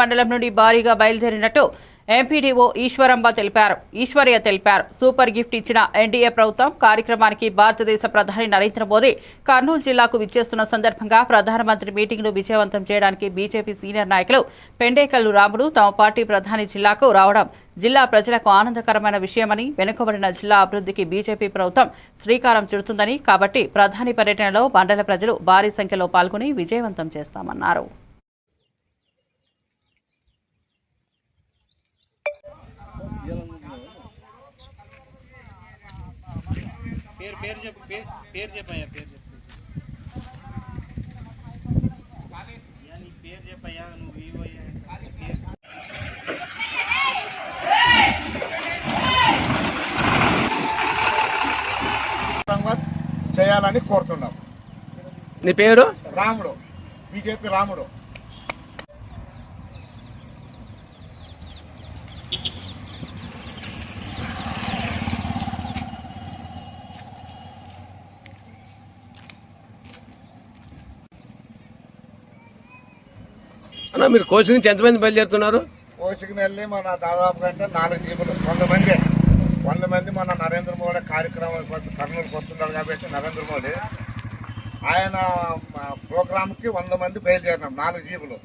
మండలం నుండి భారీగా బయలుదేరినట్టు ఎంపీడీఓ ఈశ్వరంబ తెలిపారు. ఈశ్వర్య తెలిపారు. సూపర్ గిఫ్ట్ ఇచ్చిన ఎన్డీఏ ప్రభుత్వం కార్యక్రమానికి భారతదేశ ప్రధాని నరేంద్ర మోదీ కర్నూలు జిల్లాకు విచ్చేస్తున్న సందర్భంగా ప్రధానమంత్రి మీటింగ్ను విజయవంతం చేయడానికి బీజేపీ సీనియర్ నాయకులు పెండేకల్లు రాముడు తమ పార్టీ ప్రధాని జిల్లాకు రావడం జిల్లా ప్రజలకు ఆనందకరమైన విషయమని వెనుకబడిన జిల్లా అభివృద్ధికి బీజేపీ ప్రభుత్వం శ్రీకారం చుడుతుందని కాబట్టి ప్రధాని పర్యటనలో మండల ప్రజలు భారీ సంఖ్యలో పాల్గొని విజయవంతం చేస్తామన్నారు. పేరు పేరు చెప్పు పేరు పేరు చెప్పయ్యా పేరు చెప్పు. అయ్యా, నీ పేరు చెప్పయ్యా నువ్వు వివో. పేరు చేయాలని కోరుతున్నాం. నీ పేరు? రాముడు. బీజేపీ రాముడు. అన్న మీరు కోచ్ నుంచి ఎంతమంది బయలుదేరుతున్నారు? కోచికి వెళ్ళి మన దాదాపు అంటే నాలుగు జీబులు వంద మంది. వంద మంది మన నరేంద్ర మోడీ కార్యక్రమం కర్నూలుకి వస్తున్నారు కాబట్టి నరేంద్ర మోడీ. ఆయన ప్రోగ్రామ్కి వంద మంది బయలుదేరినాం నాలుగు జీబులు.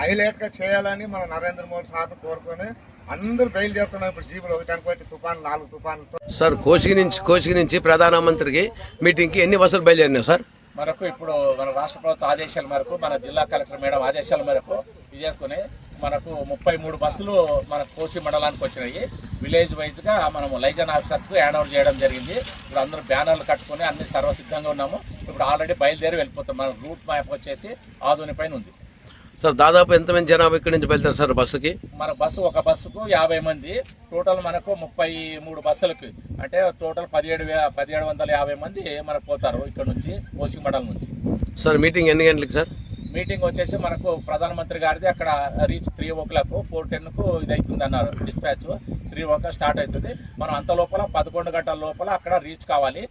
హైలైట్గా చేయాలని మన నరేంద్ర మోడీ సార్ కోరుకొని అందరూ బయలుదేరుతున్నాం ఇప్పుడు జీబులు ఒకటి అనుకోటి తుఫాన్ నాలుగు తుఫాన్లతో. సార్ కోచికి నుంచి కోచికి నుంచి ప్రధానమంత్రికి మీటింగ్కి ఎన్ని బస్సులు బయలుదేరినావు సార్? మనకు ఇప్పుడు మన రాష్ట్ర ప్రభుత్వ ఆదేశాల మేరకు మన జిల్లా కలెక్టర్ మేడం ఆదేశాల మేరకు ఇది చేసుకుని మనకు ముప్పై మూడు బస్సులు మన కోసి మండలానికి వచ్చినాయి. విలేజ్ వైజ్గా మనము లైజన్ ఆఫీసర్స్కు హ్యాండ్ ఓవర్ చేయడం జరిగింది. ఇప్పుడు అందరూ బ్యానర్లు కట్టుకుని అన్ని సర్వసిద్ధంగా ఉన్నాము. ఇప్పుడు ఆల్రెడీ బయలుదేరి వెళ్ళిపోతాం. మన రూట్ మ్యాప్ వచ్చేసి ఆధుని పైన ఉంది. సార్ దాదాపు ఎంతమంది జనాభా ఇక్కడి నుంచి బయలుదేరు సార్ బస్సుకి? మన బస్సు ఒక బస్సుకు యాభై మంది. టోటల్ మనకు ముప్పై మూడు బస్సులకి. అంటే టోటల్ పదిహేడు పదిహేడు వందల యాభై మంది మనకు పోతారు ఇక్కడ నుంచి కోసి మండలం నుంచి. సార్ మీటింగ్ ఎన్ని గంటలకి సార్? మీటింగ్ వచ్చేసి మనకు ప్రధానమంత్రి గారిది అక్కడ reach three o'clock four టెన్కు ఇది అవుతుంది అన్నారు dispatch three o'clock start అవుతుంది. మనం అంత లోపల పదకొండు గంటల లోపల అక్కడ రీచ్ కావాలి.